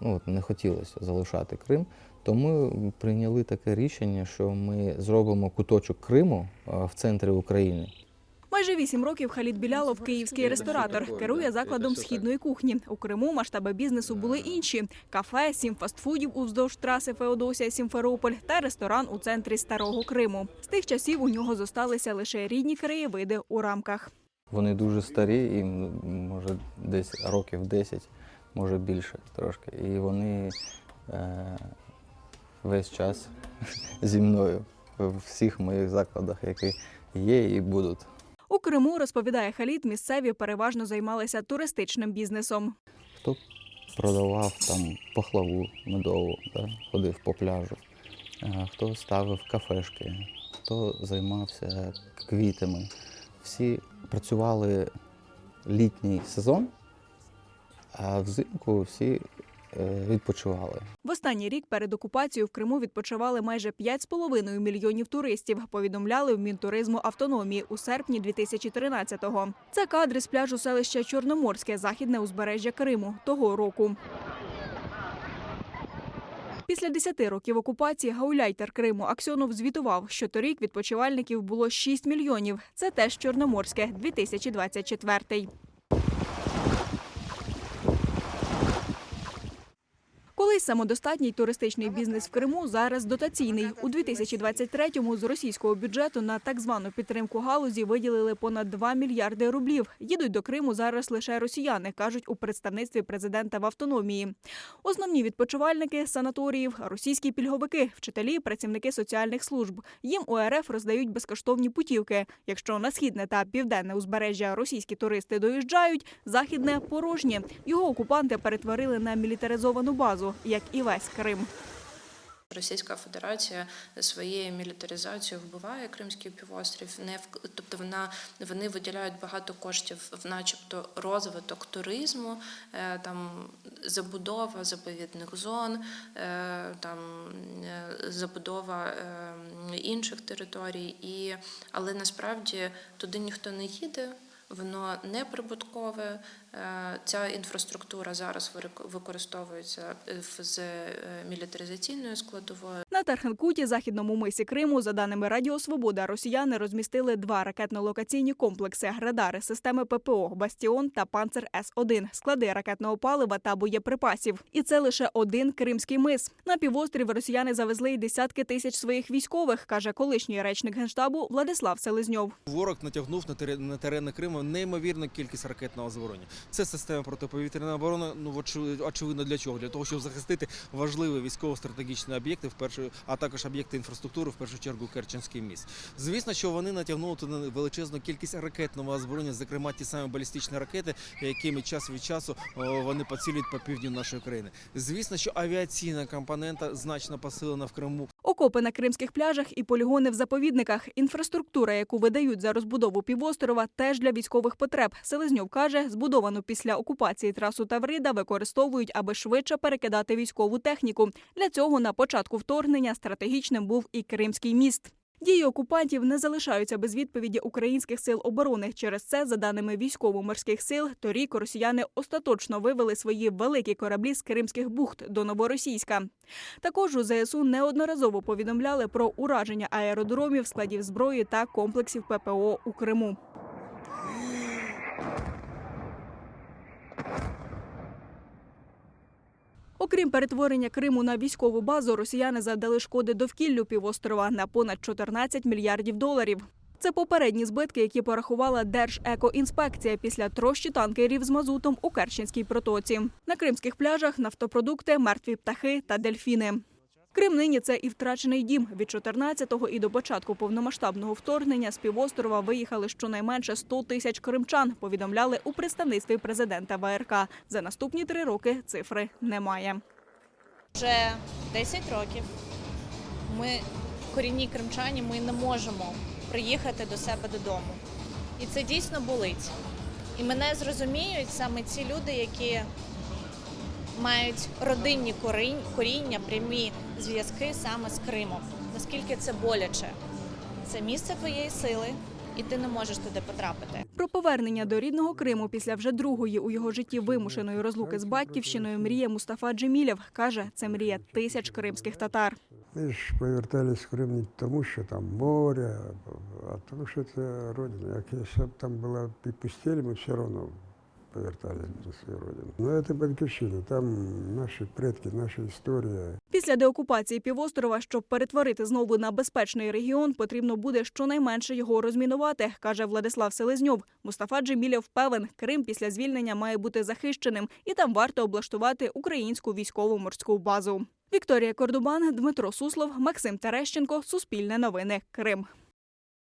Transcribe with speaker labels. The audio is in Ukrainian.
Speaker 1: ну, от не хотілося залишати Крим. То ми прийняли таке рішення, що ми зробимо куточок Криму е, в центрі України.
Speaker 2: Майже вісім років Халід Білялов, київський ресторатор, керує закладом східної кухні. У Криму масштаби бізнесу були інші: кафе, сім фастфудів уздовж траси Феодосія Сімферополь та ресторан у центрі Старого Криму. З тих часів у нього зосталися лише рідні краєвиди у рамках.
Speaker 1: Вони дуже старі, їм може десь років 10, може більше трошки. І вони е, весь час зі мною в всіх моїх закладах, які є і будуть.
Speaker 2: У Криму розповідає Халід, місцеві переважно займалися туристичним бізнесом.
Speaker 1: Хто продавав там пахлаву медову, да, ходив по пляжу, а хто ставив кафешки, хто займався квітами. Всі працювали літній сезон, а взимку всі е, відпочивали.
Speaker 2: В останній рік перед окупацією в Криму відпочивали майже 5,5 мільйонів туристів. Повідомляли в Мінтуризму автономії у серпні 2013-го. Це кадри з пляжу селища Чорноморське, західне узбережжя Криму того року. Після 10 років окупації гауляйтер Криму Аксьонов звітував, що торік відпочивальників було 6 мільйонів. Це теж Чорноморське, 2024. Колись самодостатній туристичний бізнес в Криму зараз дотаційний. У 2023-му з російського бюджету на так звану підтримку галузі виділили понад 2 мільярди рублів. Їдуть до Криму зараз лише росіяни, кажуть у представництві президента в автономії. Основні відпочивальники санаторіїв, російські пільговики, вчителі, працівники соціальних служб. Їм у РФ роздають безкоштовні путівки. Якщо на східне та південне узбережжя російські туристи доїжджають, західне порожнє. Його окупанти перетворили на мілітаризовану базу, як і весь Крим.
Speaker 3: Російська Федерація своєю мілітаризацією вбиває Кримський півострів. Не в тобто вона вони виділяють багато коштів в, начебто, розвиток туризму, е, там забудова заповідних зон, е, там е, забудова інших територій. І але насправді туди ніхто не їде. Воно не прибуткове. Е, Ця інфраструктура зараз використовується е, в- з е, мілітаризаційною складовою.
Speaker 2: На Тарханкуті, західному мисі Криму, за даними Радіо Свобода, росіяни розмістили два ракетно-локаційні комплекси, радари, системи ППО, Бастіон та Панцер С-1, склади ракетного палива та боєприпасів. І це лише один кримський мис. На півострів росіяни завезли й десятки тисяч своїх військових, каже колишній речник генштабу Владислав Селезньов.
Speaker 4: Ворог натягнув на терени Криму неймовірну кількість ракетного озброєння. Це система протиповітряної оборони. Ну очевидно, для чого? Для того, щоб захистити важливі військово-стратегічні об'єкти, в першу, а також об'єкти інфраструктури, в першу чергу Керченський міст. Звісно, що вони натягнули величезну кількість ракетного озброєння, зокрема ті самі балістичні ракети, якими час від часу вони поцілюють по півдню нашої країни. Звісно, що авіаційна компонента значно посилена в Криму.
Speaker 2: Окопи на кримських пляжах і полігони в заповідниках. Інфраструктура, яку видають за розбудову півострова, теж для військових потреб. Селезньов каже, збудовану після окупації трасу Таврида використовують, аби швидше перекидати військову техніку. Для цього на початку вторгнення стратегічним був і Кримський міст. Дії окупантів не залишаються без відповіді українських сил оборони. Через це, за даними військово-морських сил, торік росіяни остаточно вивели свої великі кораблі з кримських бухт до новоросійська. Також у ЗСУ неодноразово повідомляли про ураження аеродромів, складів зброї та комплексів ППО у Криму. Окрім перетворення Криму на військову базу, росіяни завдали шкоди довкіллю півострова на понад 14 мільярдів доларів. Це попередні збитки, які порахувала Держекоінспекція після трощі танкерів з мазутом у Керченській протоці. На кримських пляжах нафтопродукти, мертві птахи та дельфіни. Крим нині це і втрачений дім. Від 14-го і до початку повномасштабного вторгнення з півострова виїхали щонайменше 100 тисяч кримчан. Повідомляли у представництві президента ВРК. За наступні три роки цифри немає.
Speaker 5: Вже 10 років ми, корінні кримчані, ми не можемо приїхати до себе додому. І це дійсно болить. І мене зрозуміють саме ці люди, які мають родинні коріння, прямі зв'язки саме з Кримом. Наскільки це боляче? Це місце твоєї сили, і ти не можеш туди потрапити.
Speaker 2: Про повернення до рідного Криму після вже другої у його житті вимушеної розлуки з батьківщиною мріє Мустафа Джемілєв. Каже, це мрія тисяч кримських татар.
Speaker 6: Ми ж повертались в Крим не тому, що там море, а тому, що це родина. Якщо б там була і пустель, ми все одно повертались до своєї родини. Ну, це батьківщина, там наші предки, наша історія.
Speaker 2: Після деокупації півострова, щоб перетворити знову на безпечний регіон, потрібно буде щонайменше його розмінувати, каже Владислав Селезньов. Мустафа Джемілєв певен, Крим після звільнення має бути захищеним, і там варто облаштувати українську військово-морську базу. Вікторія Кордубан, Дмитро Суслов, Максим Терещенко, Суспільне новини, Крим.